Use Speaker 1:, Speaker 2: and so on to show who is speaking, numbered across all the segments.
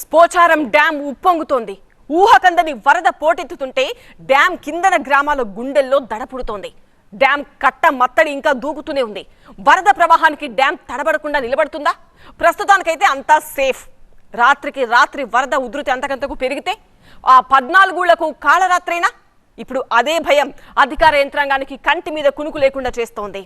Speaker 1: స్పోచారం dam ఉప్పొంగుతోంది. ఊహకందని వరద పోటెత్తుతుంటే dam కిందన గ్రామాల గుండెల్లో దడపుడుతోంది. డ్యాం కట్ట మత్తడి ఇంకా దూకుతూనే ఉంది. వరద ప్రవాహానికి డ్యాం తడబడకుండా నిలబడుతుందా? ప్రస్తుతానికైతే అంతా సేఫ్. రాత్రికి రాత్రి వరద ఉధృతి అంతకంతకు పెరిగితే ఆ పద్నాలుగుళ్ళకు కాళరాత్రైనా ఇప్పుడు అదే భయం అధికార యంత్రాంగానికి కంటి మీద కునుకు లేకుండా చేస్తోంది.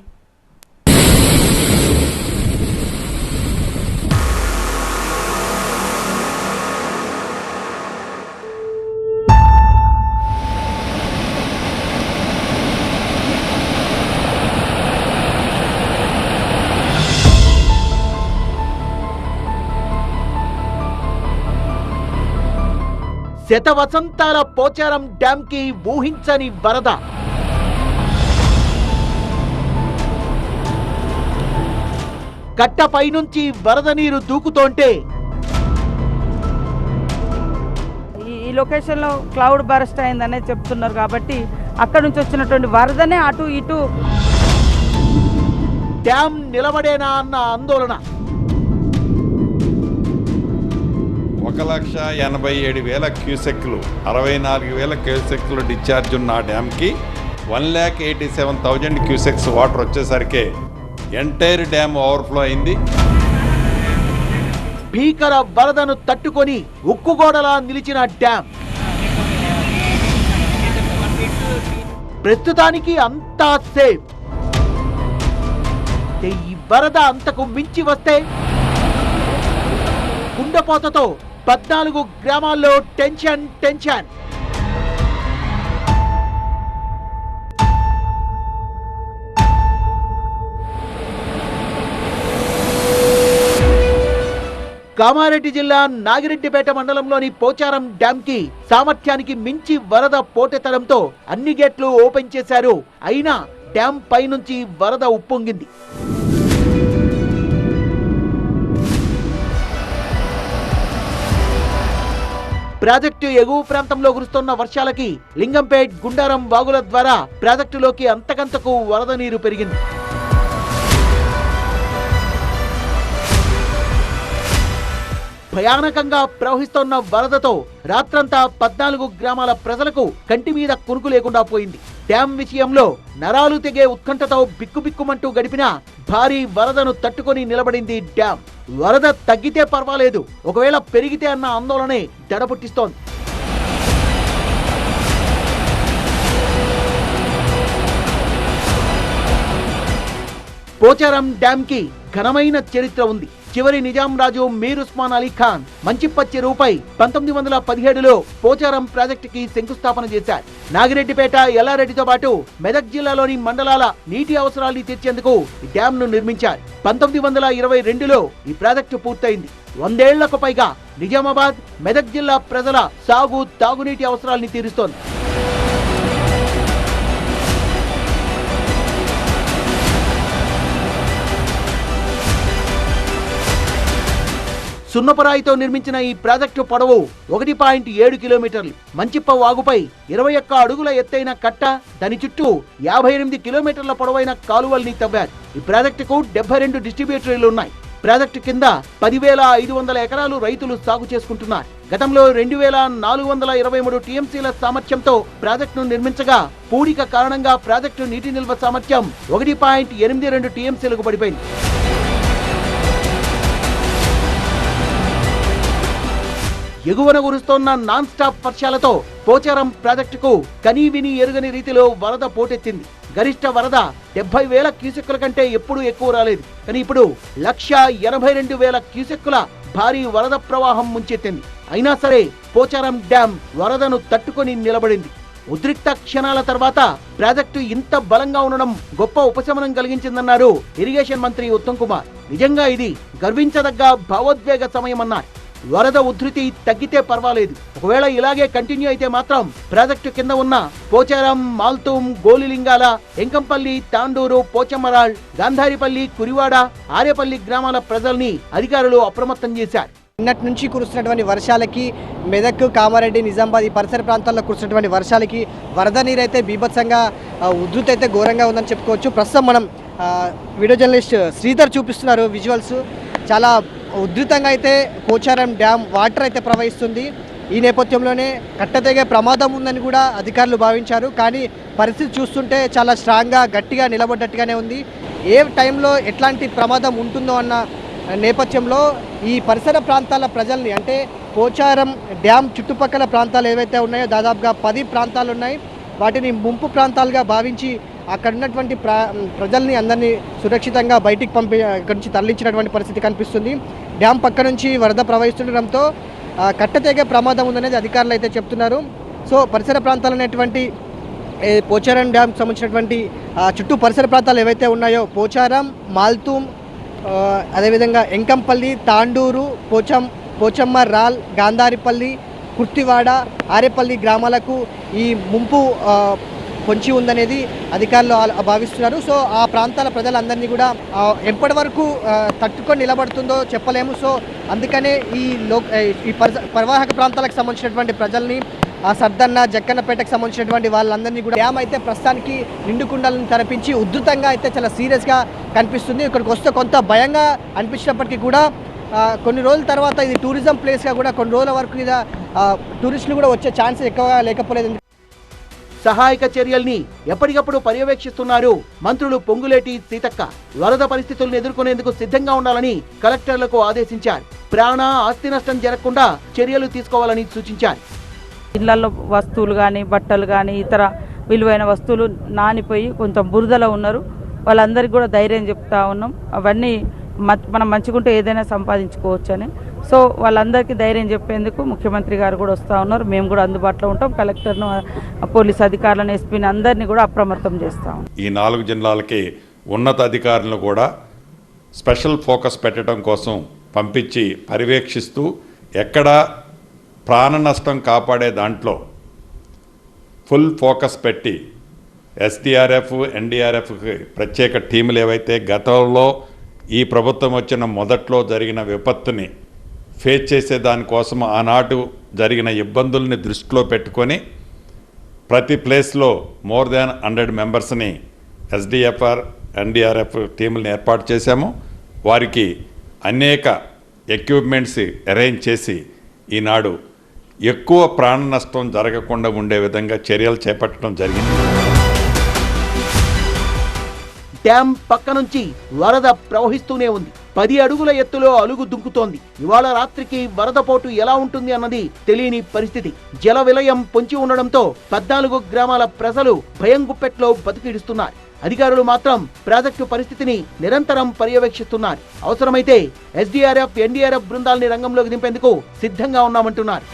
Speaker 2: శత వసంతాల పోచారం డ్యామ్కి ఊహించని వరద. కట్టపై నుంచి వరద నీరు దూకుతోంటే.
Speaker 3: ఈ ఈ లొకేషన్లో క్లౌడ్ బరస్ట్ అయిందనే చెప్తున్నారు కాబట్టి అక్కడ నుంచి వచ్చినటువంటి వరదనే అటు ఇటు.
Speaker 2: డ్యామ్ నిలబడేనా అన్న ఆందోళన.
Speaker 4: ఒక లక్ష ఎనభై ఏడు వేల క్యూసెక్లు అరవై నాలుగు వేల క్యూసెక్లు డిశ్చార్జ్ ఉన్న ఆ డ్యామ్కి one lakh eighty seven thousand cusecs water వచ్చేసరికి ఎంటైర్ డ్యామ్ ఓవర్ఫ్లో అయింది.
Speaker 2: భీకర వరదను తట్టుకొని ఉక్కుగోడలా నిలిచిన డ్యామ్. ప్రస్తుతానికి అంతా సేఫ్. ఈ వరద అంతకు మించి వస్తే గుండెపోతతో పద్నాలుగు గ్రామాల్లో టెన్షన్ టెన్షన్. కామారెడ్డి జిల్లా నాగిరెడ్డిపేట మండలంలోని పోచారం డ్యామ్కి సామర్థ్యానికి మించి వరద పోటెత్తడంతో అన్ని గేట్లు ఓపెన్ చేశారు. అయినా డ్యామ్ పైనుంచి వరద ఉప్పొంగింది. ప్రాజెక్టు ఎగువ ప్రాంతంలో కురుస్తున్న వర్షాలకి లింగంపేట్ గుండారం వాగుల ద్వారా ప్రాజెక్టులోకి అంతకంతకు వరద నీరు పెరిగింది. భయానకంగా ప్రవహిస్తోన్న వరదతో రాత్రంతా పద్నాలుగు గ్రామాల ప్రజలకు కంటి మీద కొనుకు లేకుండా పోయింది. డ్యాం విషయంలో నరాలు తెగే ఉత్కంఠతో బిక్కుబిక్కుమంటూ గడిపిన భారీ వరదను తట్టుకొని నిలబడింది డ్యాం. వరద తగ్గితే పర్వాలేదు ఒకవేళ పెరిగితే అన్న ఆందోళనే దడపుట్టిస్తోంది. పోచారం డ్యామ్కి ఘనమైన చరిత్ర ఉంది. చివరి నిజాం రాజు మీర్ ఉస్మాన్ అలీ ఖాన్ మంచిప్పచ్చి రూపై పంతొమ్మిది వందల పదిహేడులో పోచారం ప్రాజెక్టుకి శంకుస్థాపన చేశారు. నాగిరెడ్డిపేట ఎల్లారెడ్డితో పాటు మెదక్ జిల్లాలోని మండలాల నీటి అవసరాల్ని తీర్చేందుకు ఈ డ్యామ్ను నిర్మించారు. పంతొమ్మిది వందల ఇరవై రెండులో ఈ ప్రాజెక్టు పూర్తయింది. వందేళ్ళకు పైగా నిజామాబాద్ మెదక్ జిల్లా ప్రజల సాగు తాగునీటి అవసరాల్ని తీరుస్తోంది. సున్నపరాయితో నిర్మించిన ఈ ప్రాజెక్టు పొడవు ఒకటి పాయింట్ ఏడు కిలోమీటర్లు. మంచిప్ప వాగుపై ఇరవై ఒక్క అడుగుల ఎత్తైన కట్ట దాని చుట్టూ యాభై ఎనిమిది కిలోమీటర్ల పొడవైన కాలువల్ని తవ్వారు. ఈ ప్రాజెక్టుకు డెబ్బై రెండు డిస్ట్రిబ్యూటరీలు ఉన్నాయి. ప్రాజెక్టు కింద పదివేల ఐదు వందల ఎకరాలు రైతులు సాగు చేసుకుంటున్నారు. గతంలో రెండు వేల నాలుగు వందల ఇరవై మూడు టీఎంసీల సామర్థ్యంతో ప్రాజెక్టును నిర్మించగా పూడిక కారణంగా ప్రాజెక్టు నీటి నిల్వ సామర్థ్యం ఒకటి పాయింట్ ఎనిమిది రెండు టీఎంసీలకు పడిపోయింది. ఎగువన కురుస్తోన్న నాన్ స్టాప్ వర్షాలతో పోచారం ప్రాజెక్టుకు కనీ విని ఎరుగని రీతిలో వరద పోటెత్తింది. గరిష్ట వరద డెబ్బై వేల క్యూసెక్కుల కంటే ఎప్పుడూ ఎక్కువ రాలేదు. కానీ ఇప్పుడు లక్ష ఎనభై రెండు వేల క్యూసెక్కుల భారీ వరద ప్రవాహం ముంచెత్తింది. అయినా సరే పోచారం డ్యాం వరదను తట్టుకొని నిలబడింది. ఉద్రిక్త క్షణాల తర్వాత ప్రాజెక్టు ఇంత బలంగా ఉండడం గొప్ప ఉపశమనం కలిగించిందన్నారు ఇరిగేషన్ మంత్రి ఉత్తమ్ కుమార్. నిజంగా ఇది గర్వించదగ్గ భావోద్వేగ సమయమన్నారు. వరద ఉధృతి తగ్గితే పర్వాలేదు. ఒకవేళ ఇలాగే కంటిన్యూ అయితే మాత్రం ప్రాజెక్టు కింద ఉన్న పోచారం మాల్తూం గోలిలింగాల ఎంకంపల్లి తాండూరు పోచమ్మరాళ్ గాంధారిపల్లి కురివాడ ఆరేపల్లి గ్రామాల ప్రజల్ని అధికారులు అప్రమత్తం చేశారు.
Speaker 5: నిన్నటి నుంచి కురుస్తున్నటువంటి వర్షాలకి మెదక్ కామారెడ్డి నిజామాబాద్ ఈ పరిసర ప్రాంతాల్లో కురుస్తున్నటువంటి వర్షాలకి వరద నీరైతే బీభత్సంగా ఉధృతి అయితే ఘోరంగా ఉందని చెప్పుకోవచ్చు. ప్రస్తుతం మనం వీడియో జర్నలిస్ట్ శ్రీధర్ చూపిస్తున్నారు విజువల్స్. చాలా ఉధృతంగా అయితే పోచారం డ్యామ్ వాటర్ అయితే ప్రవహిస్తుంది. ఈ నేపథ్యంలోనే కట్టతెగే ప్రమాదం ఉందని కూడా అధికారులు భావించారు. కానీ పరిస్థితి చూస్తుంటే చాలా స్ట్రాంగ్గా గట్టిగా నిలబడ్డట్టుగానే ఉంది. ఏ టైంలో ఎట్లాంటి ప్రమాదం ఉంటుందో అన్న నేపథ్యంలో ఈ పరిసర ప్రాంతాల ప్రజల్ని అంటే పోచారం డ్యామ్ చుట్టుపక్కల ప్రాంతాలు ఏవైతే ఉన్నాయో దాదాపుగా పది ప్రాంతాలు ఉన్నాయి. వాటిని ముంపు ప్రాంతాలుగా భావించి అక్కడ ఉన్నటువంటి ప్ర ప్రజల్ని అందరినీ సురక్షితంగా బయటికి పంపి అక్కడి నుంచి తరలించినటువంటి పరిస్థితి కనిపిస్తుంది. డ్యామ్ పక్క నుంచి వరద ప్రవహిస్తుండడంతో కట్టతేగే ప్రమాదం ఉందనేది అధికారులు అయితే చెప్తున్నారు. సో పరిసర ప్రాంతాలు అనేటువంటి పోచారం డ్యామ్కి సంబంధించినటువంటి చుట్టూ పరిసర ప్రాంతాలు ఏవైతే ఉన్నాయో పోచారం మాల్తూమ్ అదేవిధంగా ఎంకంపల్లి తాండూరు పోచం పోచమ్మ రాల్ గాంధారిపల్లి కుర్తివాడ ఆరేపల్లి గ్రామాలకు ఈ ముంపు పొంచి ఉందనేది అధికారులు భావిస్తున్నారు. సో ఆ ప్రాంతాల ప్రజలందరినీ కూడా ఎప్పటి వరకు తట్టుకొని నిలబడుతుందో చెప్పలేము. సో అందుకనే ఈ లో ఈ పరిస- పరివాహక ప్రాంతాలకు సంబంధించినటువంటి ప్రజల్ని ఆ సర్దన్న జక్కన్నపేటకు సంబంధించినటువంటి వాళ్ళందరినీ కూడా డ్యామ్ అయితే ప్రస్తుతానికి నిండుకుండాలను తరపించి ఉధృతంగా అయితే చాలా సీరియస్గా కనిపిస్తుంది. ఇక్కడికి వస్తే కొంత భయంగా అనిపించినప్పటికీ కూడా కొన్ని రోజుల తర్వాత ఇది టూరిజం ప్లేస్గా కూడా కొన్ని రోజుల వరకు ఇది టూరిస్టులు కూడా వచ్చే ఛాన్సెస్ ఎక్కువగా లేకపోలేదు
Speaker 2: సహాయక చర్యల్ని ఎప్పటికప్పుడు పర్యవేక్షిస్తున్నారు మంత్రులు పొంగులేటి సీతక్క. వరద పరిస్థితులను ఎదుర్కొనేందుకు సిద్ధంగా ఉండాలని కలెక్టర్లకు ఆదేశించారు. ప్రాణ ఆస్తి నష్టం జరగకుండా చర్యలు తీసుకోవాలని సూచించారు.
Speaker 3: ఇళ్ళలో వస్తువులు కానీ బట్టలు కానీ ఇతర విలువైన వస్తువులు నానిపోయి కొంచెం బురదలో ఉన్నారు. వాళ్ళందరికీ కూడా ధైర్యం చెప్తా ఉన్నాం. అవన్నీ మనం మంచిగుంటే ఏదైనా సంపాదించుకోవచ్చు అని సో వాళ్ళందరికీ ధైర్యం చెప్పేందుకు ముఖ్యమంత్రి గారు కూడా వస్తూ ఉన్నారు. మేము కూడా అందుబాటులో ఉంటాం. కలెక్టర్ను పోలీస్ అధికారులను ఎస్పీని అందరినీ కూడా అప్రమత్తం చేస్తాం
Speaker 4: ఈ నాలుగు జిల్లాలకి ఉన్నత అధికారులను కూడా స్పెషల్ ఫోకస్ పెట్టడం కోసం పంపించి పర్యవేక్షిస్తూ ఎక్కడ ప్రాణ నష్టం కాపాడే దాంట్లో ఫుల్ ఫోకస్ పెట్టి ఎస్డిఆర్ఎఫ్ ఎన్డీఆర్ఎఫ్కి ప్రత్యేక టీములు ఏవైతే గతంలో ఈ ప్రభుత్వం వచ్చిన మొదట్లో జరిగిన విపత్తుని ఫేస్ చేసే దానికోసం ఆనాడు జరిగిన ఇబ్బందుల్ని దృష్టిలో పెట్టుకొని ప్రతి ప్లేస్లో మోర్ దాన్ హండ్రెడ్ మెంబర్స్ని ఎస్డిఎఫ్ఆర్ ఎన్డీఆర్ఎఫ్ టీములను ఏర్పాటు చేశాము. వారికి అనేక ఎక్విప్మెంట్స్ అరేంజ్ చేసి ఈనాడు ఎక్కువ ప్రాణ నష్టం జరగకుండా ఉండే విధంగా చర్యలు చేపట్టడం జరిగింది.
Speaker 2: డ్యాం పక్క నుంచి వరద ప్రవహిస్తూనే ఉంది. పది అడుగుల ఎత్తులో అలుగు దుంకుతోంది. ఇవాళ రాత్రికి వరదపోటు ఎలా ఉంటుంది అన్నది తెలియని పరిస్థితి. జల విలయం పొంచి ఉండడంతో పద్నాలుగు గ్రామాల ప్రజలు భయం గుప్పెట్లో బతికిడుస్తున్నారు. అధికారులు మాత్రం ప్రాజెక్టు పరిస్థితిని నిరంతరం పర్యవేక్షిస్తున్నారు. అవసరమైతే ఎస్డీఆర్ఎఫ్ ఎన్డీఆర్ఎఫ్ బృందాల్ని రంగంలోకి దింపేందుకు సిద్ధంగా ఉన్నామంటున్నారు.